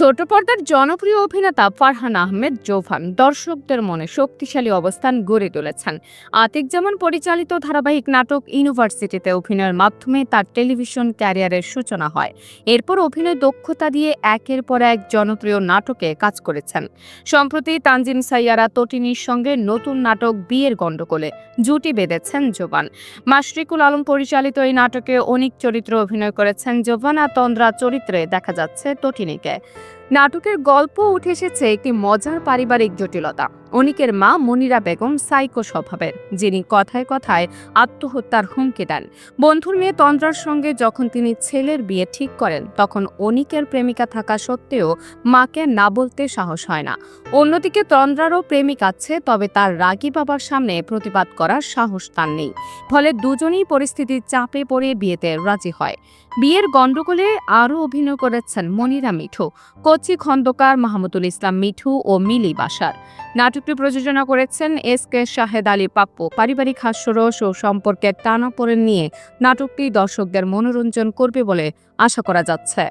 ছোট পর্দার জনপ্রিয় অভিনেতা ফারহান আহমেদ জোফান দর্শকদের মনে শক্তিশালী অবস্থান গড়ে তুলেছেন। আতিক জামান পরিচালিত ধারাবাহিক নাটক ইউনিভার্সিটিতে অভিনয়ের মাধ্যমে তার টেলিভিশন ক্যারিয়ারের সূচনা হয়। এরপর অভিনয় দক্ষতা দিয়ে একের পর এক জনপ্রিয় নাটকে কাজ করেছেন। সম্প্রতি তানজিম সাইয়ারা তটিনীর সঙ্গে নতুন নাটক বিয়ের গণ্ডগোলে জুটি বেঁধেছেন জোবান মাশরিকুল আলম পরিচালিত এই নাটকে অনিক চরিত্র অভিনয় করেছেন জোভান আর তন্দ্রা চরিত্রে দেখা যাচ্ছে তটিনীকে। নাটকের গল্প উঠে এসেছে একটি মজার পারিবারিক জটিলতা। অনিকের মা মনিরা বেগম সাইকো স্বভাবের, যিনি কথায় কথায় আত্মহত্যার হুমকি দেন। বন্ধুর মেয়ে তন্দ্রার সঙ্গে যখন তিনি ছেলের বিয়ে ঠিক করেন, তখন অনিকের প্রেমিকা থাকা সত্ত্বেও মাকে না বলতে সাহস হয় না। অন্যদিকে তন্দ্রারও প্রেমিক আছে, তবে তার রাগী বাবার সামনে প্রতিবাদ করার সাহস তার নেই। ফলে দুজনেই পরিস্থিতির চাপে পড়ে বিয়েতে রাজি হয়। বিয়ের গণ্ডগোলে আরও অভিনয় করেছেন মনিরা মিঠু, কচি খন্দকার মাহমুদুল ইসলাম মিঠু ও মিলি বাসার। নাটকটি প্রযোজনা করেছেন এস কে শাহেদ আলী পাপ্পু। পারিবারিক হাস্যরস ও সম্পর্কের টানাপোড়েন নিয়ে নাটকটি দর্শকদের মনোরঞ্জন করবে বলে আশা করা যাচ্ছে।